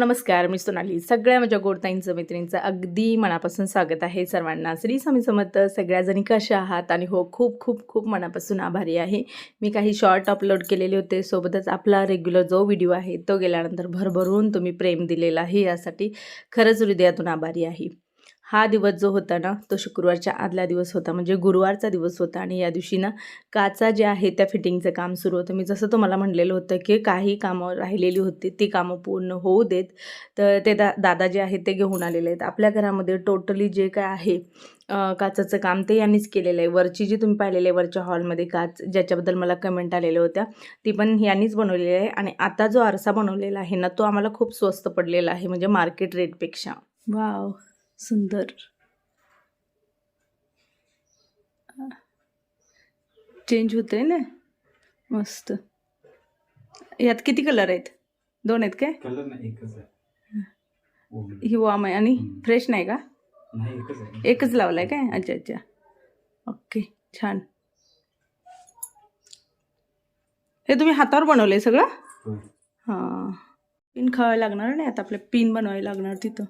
नमस्कार मी सोनाली. सगळ्या माझ्या गोडताईंचं मैत्रिणींचं अगदी मनापासून स्वागत आहे सर्वांना. श्री स्वामी समर्थ सगळ्याजणी कशा आहात? आणि हो खूप खूप खूप मनापासून आभारी आहे. मी काही शॉर्ट अपलोड केलेले होते सोबतच आपला रेग्युलर जो व्हिडिओ आहे तो गेल्यानंतर भरभरून तुम्ही प्रेम दिलेला आहे यासाठी खरंच हृदयातून आभारी आहे. हा दिवस जो होता ना तो शुक्रवारच्या आदला दिवस होता. म्हणजे गुरुवारचा दिवस होता आणि या दिवशी ना काचा जे आहे त्या फिटिंगचं काम सुरू होतं. मी जसं तुम्हाला म्हणलेलं होतं की काही कामं राहिलेली होती ती कामं पूर्ण होऊ देत. तर ते दा दादा जे आहेत ते घेऊन आलेले आहेत. आपल्या घरामध्ये टोटली जे काय आहे काचाचं काम ते यांनीच केलेलं आहे. वरची जी तुम्ही पाहिलेली आहे वरच्या हॉलमध्ये काच ज्याच्याबद्दल मला कमेंट आलेल्या होत्या ती पण यांनीच बनवलेली आहे. आणि आता जो आरसा बनवलेला आहे ना तो आम्हाला खूप स्वस्त पडलेला आहे. म्हणजे मार्केट रेटपेक्षा वाव सुंदर. चेंज होते ना? मस्त. यात किती कलर आहेत? दोन आहेत काय? कलर नाही एकच आहे. ही वाम आहे. आणि. फ्रेश नाही का? नाही एकच लावलाय काय? अच्छा अच्छा. ओके छान. हे तुम्ही हातावर बनवलंय सगळं. हां. पिन खावायला लागणार नाही आता? आपल्या पिन बनवायला लागणार तिथं.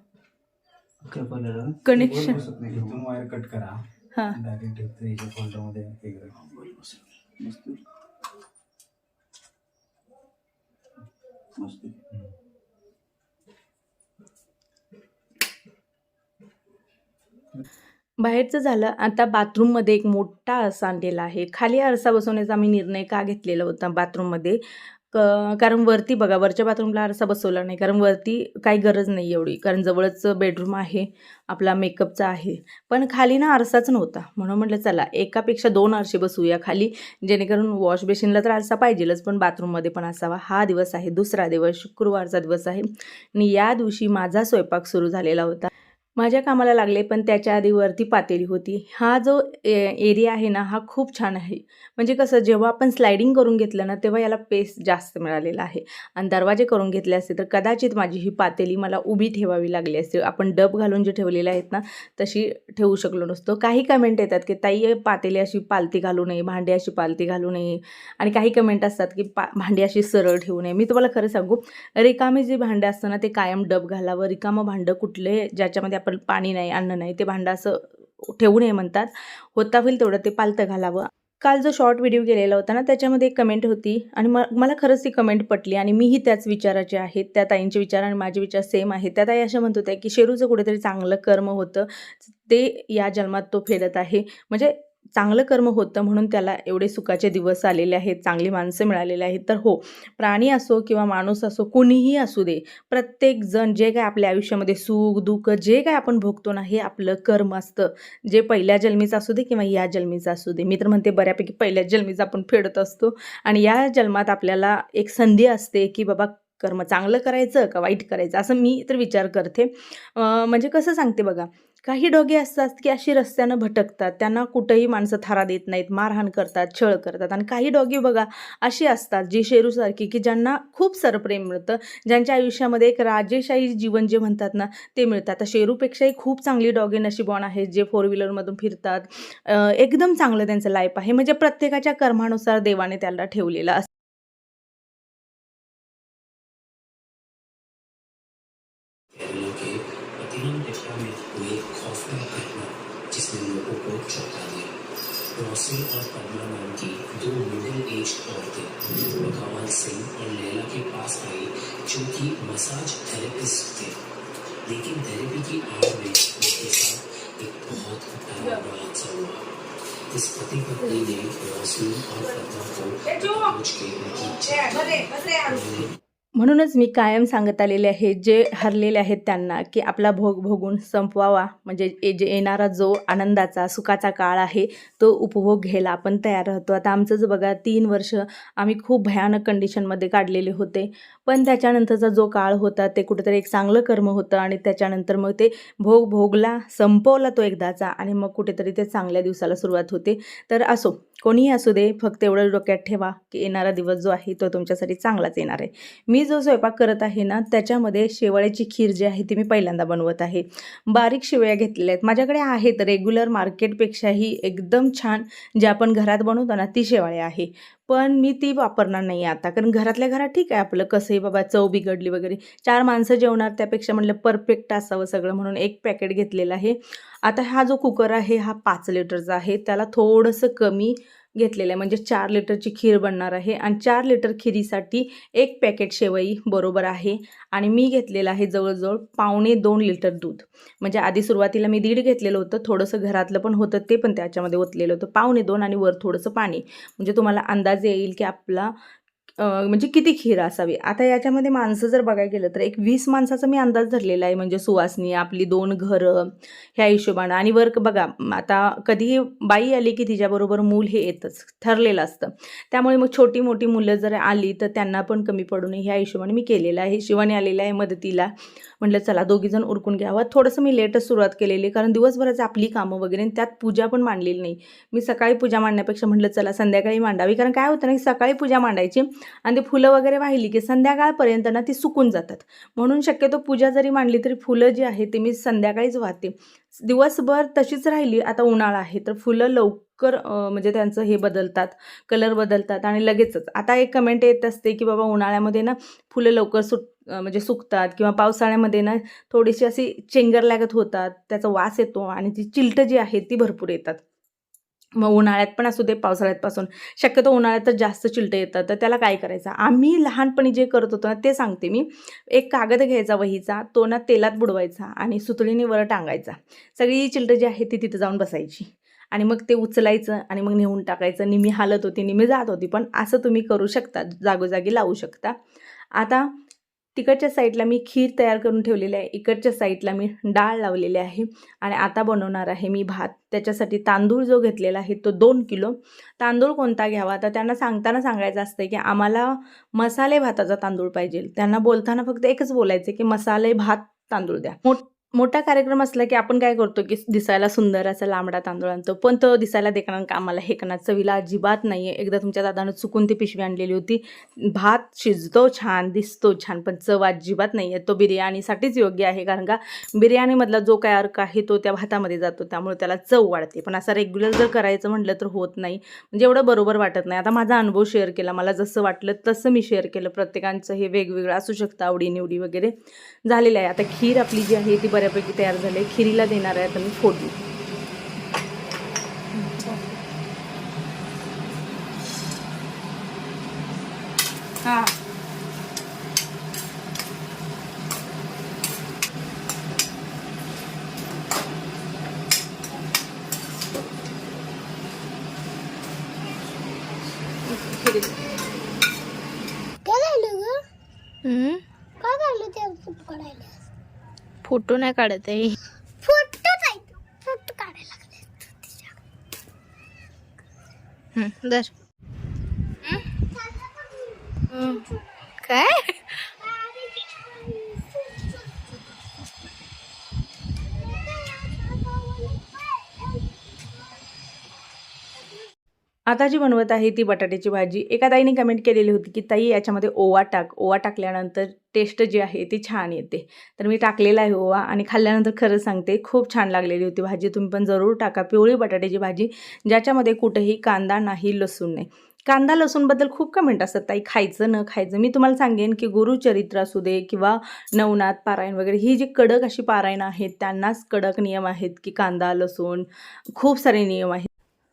इथून वायर कट करा हां डायरेक्ट ठेवतो याच्या फोल्डरमध्ये हे करा. मस्त. मस्त. हम्म. बाहेरचं झालं आता बाथरूममध्ये एक मोठा आरसा आणलेला आहे खाली आरसा बसवण्याचा आम्ही निर्णय का घेतलेला होता बाथरूममध्ये क कारण वरती बघा वरच्या बाथरूमला आरसा बसवला नाही. कारण वरती काही गरज नाही एवढी. कारण जवळच बेडरूम आहे आपला मेकअपचा आहे. पण खाली ना आरसाच नव्हता. म्हणून म्हटलं चला एकापेक्षा दोन आरसे बसवूया खाली. जेणेकरून वॉश बेसिनला तर आरसा पाहिजेलच पण बाथरूममध्ये पण असावा. हा दिवस आहे दुसरा दिवस शुक्रवारचा दिवस आहे. आणि या दिवशी माझा स्वयंपाक सुरू झालेला होता. माझ्या कामाला लागले पण त्याच्या आधी वरती पातेली होती. हा जो ए एरिया आहे ना हा खूप छान आहे. म्हणजे कसं जेव्हा आपण स्लायडिंग करून घेतलं ना तेव्हा याला पेस जास्त मिळालेला आहे. आणि दरवाजे करून घेतले असते तर कदाचित माझी ही पातेली मला उभी ठेवावी लागली असते. आपण डब घालून जे ठेवलेले आहेत ना तशी ठेवू शकलो नसतो. काही कमेंट येतात की ताई पातेली अशी पालती घालू नये भांडी अशी पालती घालू नये. आणि काही कमेंट असतात की पा भांडी अशी सरळ ठेवू नये. मी तुम्हाला खरं सांगू रिकामी जी भांडं असतं ना ते कायम डब घालावं. रिकामं भांडं कुठले ज्याच्यामध्ये आपण पाणी नाही अन्न नाही ते भांडं असं ठेवू नये म्हणतात. होता होईल तेवढं ते पालतं घालावं. काल जो शॉर्ट व्हिडिओ गेलेला होता ना त्याच्यामध्ये एक कमेंट होती आणि म मला खरंच ती कमेंट पटली आणि मीही त्याच विचाराचे आहेत त्या ताईंचे विचार आणि माझे विचार सेम आहेत. त्या ताई अशा म्हणत होत्या की शेरूचं कुठेतरी चांगलं कर्म होतं ते या जन्मात तो फेडत आहे. म्हणजे चांगलं कर्म होतं म्हणून त्याला एवढे सुखाचे दिवस आलेले आहेत चांगली माणसं मिळालेली आहेत. तर हो प्राणी असो किंवा माणूस असो कुणीही असू दे प्रत्येक जण जे काय आपल्या आयुष्यामध्ये सुख दुःख जे काय आपण भोगतो ना हे आपलं कर्म असतं. जे पहिल्या जन्मीचं असू दे किंवा या जन्मीचं असू दे. मी तर म्हणते बऱ्यापैकी पहिल्या जन्मीचं आपण फेडत असतो आणि या जन्मात आपल्याला एक संधी असते की बाबा कर्म चांगलं करायचं का वाईट करायचं? असं मी तर विचार करते. म्हणजे कसं सांगते बघा काही डोगे असतात की अशी रस्त्यानं भटकतात. त्यांना कुठंही माणसं थारा देत नाहीत मारहाण करतात छळ करतात. आणि काही डॉगी बघा अशी असतात जी शेरूसारखी की ज्यांना खूप सरप्रेम मिळतं ज्यांच्या आयुष्यामध्ये एक राजेशाही जीवन जे म्हणतात ना ते मिळतं. आता शेरूपेक्षाही खूप चांगली डॉगे नशिबॉन आहेत जे फोर व्हीलरमधून फिरतात. एकदम चांगलं त्यांचं लाईफ आहे. म्हणजे प्रत्येकाच्या कर्मानुसार देवाने त्याला ठेवलेलं असतं. रॉसी और पद्मा नाम की दो मिडिल एज औरतें बकावल सिंह और लैला के पास आई जो कि मसाज थेरेपिस्ट थे। लेकिन थेरेपी की आड़ में उनके साथ एक बहुत डरावना हादसा हुआ। इस पति पत्नी ने रॉसलिन और पद्मा को खोज के उनकी उन्होंने म्हणूनच मी कायम सांगत आलेले आहे जे हरलेले आहेत त्यांना की आपला भोग भोगून संपवावा. म्हणजे ए- जे येणारा जो आनंदाचा सुखाचा काळ आहे तो उपभोग घ्यायला आपण तयार राहतो. आता आमचंच बघा तीन वर्ष आम्ही खूप भयानक कंडिशनमध्ये काढलेले होते. पण त्याच्यानंतरचा जो काळ होता ते कुठेतरी एक चांगलं कर्म होतं आणि त्याच्यानंतर मग ते भोग भोगला संपवला तो एकदाचा आणि मग कुठेतरी ते चांगल्या दिवसाला सुरुवात होते. तर असो कोणीही असू दे फक्त एवढं डोक्यात ठेवा की येणारा दिवस जो आहे तो तुमच्यासाठी चांगलाच येणार आहे. मी जो स्वयंपाक करत आहे ना त्याच्यामध्ये शेवाळ्याची खीर जी आहे ती मी पहिल्यांदा बनवत आहे. बारीक शेवया घेतलेल्या आहेत. माझ्याकडे आहेत. रेग्युलर मार्केटपेक्षाही एकदम छान जे आपण घरात बनवतो ना ती शेवाळ्या आहे. पण मी ती वापरणार नाही आता. कारण घरातल्या घरात ठीक आहे आपलं कसंही बाबा चव बिघडली वगैरे. चार माणसं जेवणार त्यापेक्षा म्हटलं परफेक्ट असावं सगळं म्हणून एक पॅकेट घेतलेलं आहे. आता हा जो कुकर आहे हा पाच लिटरचा आहे. त्याला थोडंसं कमी घेतलेलं आहे. म्हणजे चार लिटरची खीर बनणार आहे आणि चार लिटर खिरीसाठी एक पॅकेट शेवई बरोबर आहे. आणि मी घेतलेलं आहे जवळजवळ पावणे दोन लिटर दूध. म्हणजे आधी सुरुवातीला मी दीड घेतलेलं होतं. थोडंसं घरातलं पण होतं ते पण त्याच्यामध्ये ओतलेलं होतं. पावणे दोन आणि वर थोडंसं पाणी. म्हणजे तुम्हाला अंदाज येईल की आपला म्हणजे किती खीर असावी? आता याच्यामध्ये माणसं जर बघायला गेलं तर एक वीस माणसाचा मी अंदाज धरलेला आहे. म्हणजे सुवासनी आपली दोन घरं ह्या हिशोबानं. आणि वर्क बघा आता कधी बाई आली की तिच्याबरोबर मूल हे येतच ठरलेलं असतं. त्यामुळे मग छोटी मोठी मुलं जर आली तर त्यांना पण कमी पडू नये ह्या हिशोबाने मी केलेलं आहे. शिवानी आलेलं आहे मदतीला. म्हटलं चला दोघीजण उरकून घ्यावं. थोडंसं मी लेटच सुरुवात केलेली कारण दिवसभराची आपली कामं वगैरे आणि त्यात पूजा पण मांडलेली नाही. मी सकाळी पूजा मांडण्यापेक्षा म्हटलं चला संध्याकाळी मांडावी. कारण काय होतं ना की सकाळी पूजा मांडायची आणि ते फुलं वगैरे वाहिली की संध्याकाळपर्यंत ना ती सुकून जातात. म्हणून शक्यतो पूजा जरी मांडली तरी फुलं जी आहे ते मी संध्याकाळीच वाहते. दिवसभर तशीच राहिली आता उन्हाळा आहे तर फुलं लवकर म्हणजे त्यांचं हे बदलतात कलर बदलतात आणि लगेचच. आता एक कमेंट येत असते की बाबा उन्हाळ्यामध्ये ना फुलं लवकर सुट म्हणजे सुकतात किंवा पावसाळ्यामध्ये ना थोडीशी अशी चेंगर लागत होतात त्याचा वास येतो आणि ती चिलटं जी आहेत ती भरपूर येतात. मग उन्हाळ्यात पण असू दे पावसाळ्यातपासून शक्यतो उन्हाळ्यातच जास्त चिलटं येतात. तर त्याला काय करायचं? आम्ही लहानपणी जे करत होतो ना ते सांगते मी. एक कागद घ्यायचा वहीचा तो ना तेलात बुडवायचा आणि सुतळीने वर टांगायचा. सगळी चिलटं जी आहे ती तिथं जाऊन बसायची. आणि मग ते उचलायचं आणि मग नेऊन टाकायचं. निमी हालत होती निमी जात होती पण असं तुम्ही करू शकता. जागोजागी लावू शकता. आता तिकडच्या साईडला मी खीर तयार करून ठेवलेली आहे. इकडच्या साईडला मी डाळ लावलेली आहे. आणि आता बनवणार आहे मी भात. त्याच्यासाठी तांदूळ जो घेतलेला आहे तो दोन किलो. तांदूळ कोणता घ्यावा? तर त्यांना सांगताना सांगायचं असतं की आम्हाला मसाले भाताचा तांदूळ पाहिजे. त्यांना बोलताना फक्त एकच बोलायचं की मसाले भात तांदूळ द्या. मोठ मोठा कार्यक्रम असला की आपण काय करतो की दिसायला सुंदर असा लांबडा तांदूळ आणतो. पण तो दिसायला देखणार का? आम्हाला हे करणार. चवीला अजिबात नाही आहे एकदा तुमच्या दादानं चुकून ती पिशवी आणलेली होती. भात शिजतो छान दिसतो छान पण चव अजिबात नाही आहे तो बिर्याणीसाठीच योग्य आहे. कारण का? बिर्याणीमधला जो काय अर्क आहे तो त्या भातामध्ये जातो. त्यामुळे त्याला चव वाढते. पण असं रेग्युलर जर करायचं म्हटलं तर होत नाही. म्हणजे एवढं बरोबर वाटत नाही. आता माझा अनुभव शेअर केला. मला जसं वाटलं तसं मी शेअर केलं. प्रत्येकांचं हे वेगवेगळं असू शकतं. आवडीनिवडी वगैरे झालेलं आहे. आता खीर आपली जी आहे ती बऱ्यापैकी तयार झाले. खिरीला देणार आहे आता मी फोडणी. हां काय झालं ग हम्म, काय झालं त्या फोटो काढायला फोटो नाही काढत आहे. तो. फोटो काढायला काय? आता जी बनवत आहे ती बटाट्याची भाजी एका ताईने कमेंट केलेली होती की ताई याच्यामध्ये ओवा टाक. ओवा टाकल्यानंतर टेस्ट जी आहे ती छान येते. तर मी टाकलेला आहे ओवा आणि खाल्ल्यानंतर खरं सांगते खूप छान लागलेली होती भाजी. तुम्ही पण जरूर टाका. पिवळी बटाट्याची भाजी ज्याच्यामध्ये कुठेही कांदा नाही लसूण नाही. कांदा लसूणबद्दल खूप कमेंट असतात. ताई खायचं न खायचं. मी तुम्हाला सांगेन की गुरुचरित्र असू दे किंवा नवनाथ पारायण वगैरे ही जी कडक अशी पारायण आहेत त्यांनाच कडक नियम आहेत की कांदा लसूण खूप सारे नियम आहेत.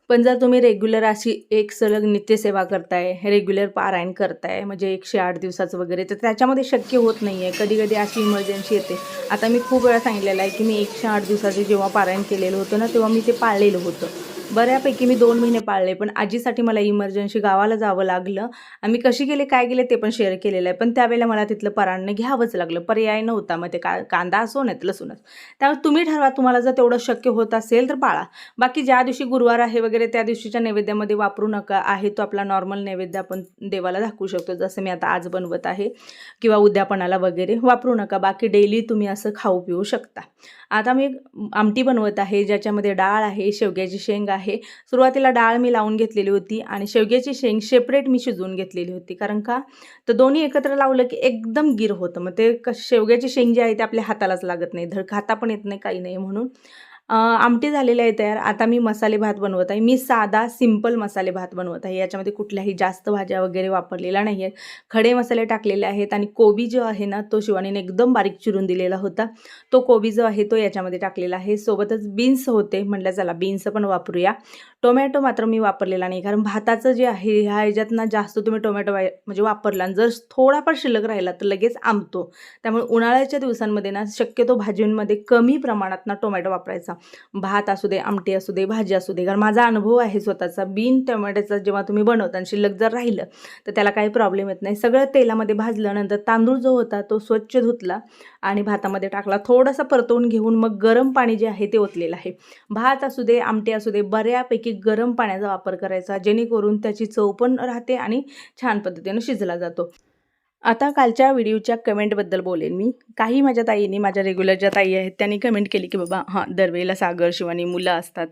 पण जर तुम्ही रेग्युलर अशी एक सलग नित्यसेवा करताय रेग्युलर पारायण करताय म्हणजे एकशे आठ दिवसाचं वगैरे तर त्याच्यामध्ये शक्य होत नाही आहे कधी कधी अशी इमर्जन्सी येते. आता मी खूप वेळा सांगितलेलं आहे की मी एकशे आठ दिवसाचे जेव्हा पारायण केलेलं होतं ना तेव्हा मी ते पाळलेलं होतं. बऱ्यापैकी मी दोन महिने पाळले पण आजीसाठी मला इमर्जन्सी गावाला जावं लागलं. आम्ही कशी गेले काय गेले ते पण शेअर केलेलं आहे. पण त्यावेळेला मला तिथलं पराणनं घ्यावंच लागलं. पर्याय नव्हता. मग ते का कांदा असो नाही तर लसूणच. त्यामुळे तुम्ही ठरवा तुम्हाला जर तेवढं शक्य होत असेल तर पाळा. बाकी ज्या दिवशी गुरुवार आहे वगैरे त्या दिवशीच्या नैवेद्यामध्ये वापरू नका. आहे तो आपला नॉर्मल नैवेद्य आपण देवाला दाखवू शकतो. जसं मी आता आज बनवत आहे किंवा उद्यापनाला वगैरे वापरू नका. बाकी डेली तुम्ही असं खाऊ पिऊ शकता. आता मी आमटी बनवत आहे ज्याच्यामध्ये डाळ आहे शेवग्याची शेंग आहे आहे. सुरुवातीला डाळ मी लावून घेतलेली होती आणि शेवग्याची शेंग सेपरेट मी शिजवून घेतलेली होती. कारण का? तर दोन्ही एकत्र लावलं की एकदम गिर होतं. मग ते क शेवग्याची शेंग जी आहे ते आपल्या हातालाच लागत नाही. धड खाता पण येत नाही काही नाही म्हणून. आमटी झालेली आहे तयार. आता मी मसाले भात बनवत आहे. मी साधा सिंपल मसाले भात बनवत आहे. याच्यामध्ये कुठल्याही जास्त भाज्या वगैरे वापरलेल्या नाही आहेत. खडे मसाले टाकलेले आहेत आणि कोबी जो आहे ना तो शिवानीने एकदम बारीक चिरून दिलेला होता. तो कोबी जो आहे तो याच्यामध्ये टाकलेला आहे. सोबतच बीन्स होते. म्हटलं चला बीन्स पण वापरूया. टोमॅटो मात्र मी वापरलेला नाही. कारण भाताचं जे आहे ह्या ह्याच्यात ना जास्त तुम्ही टोमॅटो म्हणजे वापरला आणि जर थोडाफार शिल्लक राहिला तर लगेच आंबतो त्यामुळे उन्हाळ्याच्या दिवसांमध्ये ना शक्यतो भाजींमध्ये कमी प्रमाणात ना टोमॅटो वापरायचा. भात असू दे आमटी असू दे भाजी असू दे. कारण माझा अनुभव आहे स्वतःचा. बिन टोमॅटोचा जेव्हा तुम्ही बनवता आणि शिल्लक जर राहिलं तर त्याला काही प्रॉब्लेम येत नाही. सगळं तेलामध्ये भाजल्यानंतर तांदूळ जो होता तो स्वच्छ धुतला आणि भातामध्ये टाकला. थोडासा परतवून घेऊन मग गरम पाणी जे आहे ते ओतलेलं आहे. भात असू दे आमटी असू दे बऱ्यापैकी गरम पाण्याचा वापर करायचा जेणेकरून त्याची चव पण राहते आणि छान पद्धतीनं शिजला जातो. आता कालच्या व्हिडिओच्या कमेंटबद्दल बोलेन मी. काही माझ्या ताईंनी माझ्या रेग्युलर ज्या ताई आहेत त्यांनी कमेंट केली की बाबा हां दरवेळेला सागर शिवानी मुलं असतात.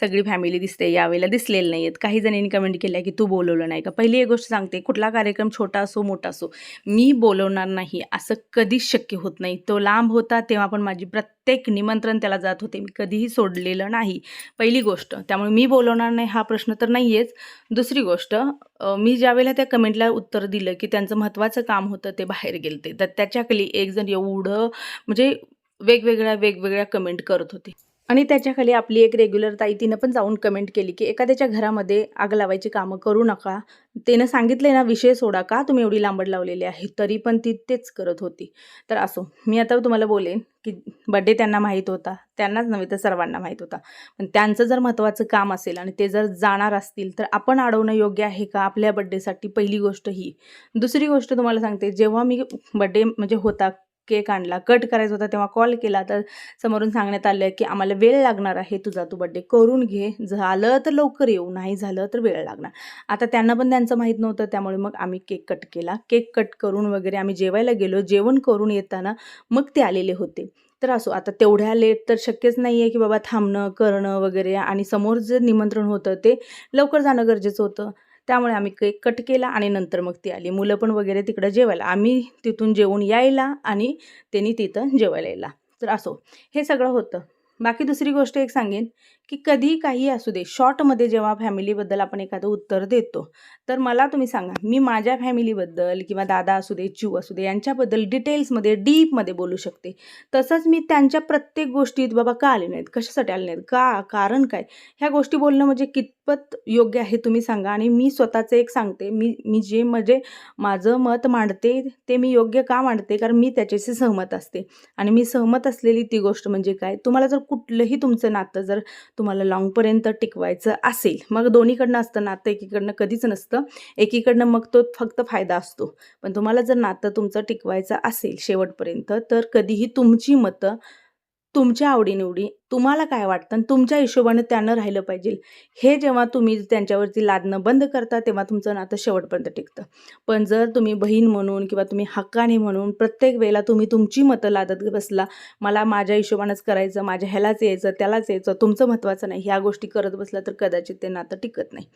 सगळी फॅमिली दिसते यावेळेला दिसलेलं नाही आहेत काही जणींनी कमेंट केल्या की तू बोलवलं नाही का? पहिली एक गोष्ट सांगते कुठला कार्यक्रम छोटा असो मोठा असो मी बोलवणार नाही असं कधीच शक्य होत नाही. तो लांब होता तेव्हा पण माझी प्रत्येक निमंत्रण त्याला जात होते. मी कधीही सोडलेलं नाही. पहिली गोष्ट त्यामुळे मी बोलवणार नाही हा प्रश्न तर नाही आहेच दुसरी गोष्ट मी ज्यावेळेला त्या कमेंटला उत्तर दिलं की त्यांचं महत्त्वाचं काम होतं ते बाहेर गेलते. तर त्याच्याखाली एक जण एवढं म्हणजे वेगवेगळ्या वेगवेगळ्या कमेंट करत होते. आणि त्याच्याखाली आपली एक रेग्युलर ताई तिनं पण जाऊन कमेंट केली की एखाद्याच्या घरामध्ये आग लावायची कामं करू नका. तिनं सांगितले ना विषय सोडा का? तुम्ही एवढी लांबड लावलेली आहे. तरी पण ती तेच करत होती. तर असो मी आता तुम्हाला बोलेन की बड्डे त्यांना माहीत होता. त्यांनाच नव्हे तर सर्वांना माहीत होता. पण त्यांचं जर महत्त्वाचं काम असेल आणि ते जर जाणार असतील तर आपण अडवणं योग्य आहे का? आपल्या बड्डेसाठी पहिली गोष्ट ही. दुसरी गोष्ट तुम्हाला सांगते जेव्हा मी बड्डे म्हणजे होता केक आणला कट करायचा होता तेव्हा कॉल केला तर समोरून सांगण्यात आलं की आम्हाला वेळ लागणार आहे तुझा तू बड्डे करून घे झालं तर लवकर येऊ नाही झालं तर वेळ लागणार. आता त्यांना पण त्यांचं माहीत नव्हतं त्यामुळे मग आम्ही केक कट केला. केक कट करून वगैरे आम्ही जेवायला गेलो जेवण करून येताना मग ते आलेले होते. तर असो आता तेवढ्या लेट तर शक्यच नाही आहे की बाबा थांबणं करणं वगैरे आणि समोर जे निमंत्रण होतं ते लवकर जाणं गरजेचं होतं. त्यामुळे आम्ही केक कट केला आणि नंतर मग ती आली. मुलं पण वगैरे तिकडं जेवायला. आम्ही तिथून जेवून यायला आणि त्यांनी तिथं जेवायला यायला. तर असो. हे सगळं होतं. बाकी दुसरी गोष्ट एक सांगेन. की कधी काही असू दे शॉर्टमध्ये जेव्हा फॅमिलीबद्दल आपण एखादं उत्तर देतो तर मला तुम्ही सांगा मी माझ्या फॅमिलीबद्दल किंवा दादा असू दे चिव असू दे यांच्याबद्दल डिटेल्समध्ये डीपमध्ये बोलू शकते. तसंच मी त्यांच्या प्रत्येक गोष्टीत बाबा का आले नाहीत? कशासाठी आले नाहीत? का? कारण काय? ह्या गोष्टी बोलणं म्हणजे कितपत योग्य आहे तुम्ही सांगा आणि मी स्वतःचं एक सांगते मी मी जे म्हणजे माझं मत मांडते ते मी योग्य का मांडते? कारण मी त्याच्याशी सहमत असते. आणि मी सहमत असलेली ती गोष्ट म्हणजे काय? तुम्हाला जर कुठलंही तुमचं नातं जर तुम्हाला लाँगपर्यंत टिकवायचं असेल. मग दोन्हीकडनं असतं नातं एकीकडनं कधीच नसतं. एकीकडनं मग तो फक्त फायदा असतो. पण तुम्हाला जर नातं तुमचं टिकवायचं असेल शेवटपर्यंत तर कधीही तुमची मतं तुमच्या आवडीनिवडी तुम्हाला काय वाटतं? आणि तुमच्या हिशोबानं त्यानं राहिलं पाहिजे. हे जेव्हा तुम्ही त्यांच्यावरती लादणं बंद करता तेव्हा तुमचं नातं शेवटपर्यंत टिकतं. पण जर तुम्ही बहीण म्हणून किंवा तुम्ही हक्काने म्हणून प्रत्येक वेळेला तुम्ही तुमची मतं लादत बसला मला माझ्या हिशोबानंच करायचं माझ्या ह्यालाच यायचं त्यालाच यायचं तुमचं महत्त्वाचं नाही. ह्या गोष्टी करत बसला तर कदाचित ते नातं टिकत नाही.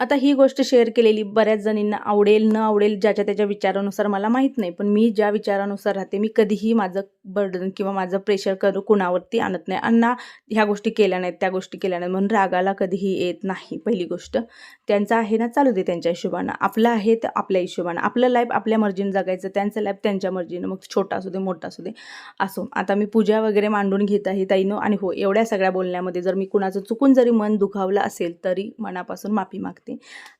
आता ही गोष्ट शेअर केलेली बऱ्याच जणींना आवडेल न आवडेल ज्याच्या त्याच्या विचारानुसार मला माहीत नाही. पण मी ज्या विचारानुसार राहते मी कधीही माझं बर्डन किंवा माझं प्रेशर करू कुणावरती आणत नाही. आणि ना ह्या गोष्टी केल्या नाहीत त्या गोष्टी केल्या नाहीत. म्हणून रागाला कधीही येत नाही पहिली गोष्ट. त्यांचं आहे ना चालू दे त्यांच्या हिशोबानं. आपलं आहे तर आपल्या हिशोबानं. आपलं लाईफ आपल्या मर्जीनं जगायचं त्यांचं लाईफ त्यांच्या मर्जीनं. मग छोटा असू दे मोठा असू दे असो. आता मी पूजा वगैरे मांडून घेत आहे ताईनो आणि हो एवढ्या सगळ्या बोलण्यामध्ये जर मी कुणाचं चुकून जरी मन दुखावलं असेल तरी मनापासून माफी मागते.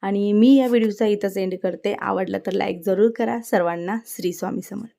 आणि मी या व्हिडिओचा इथंच एंड करते. आवडलं तर लाईक जरूर करा. सर्वांना श्री स्वामी समर्थ.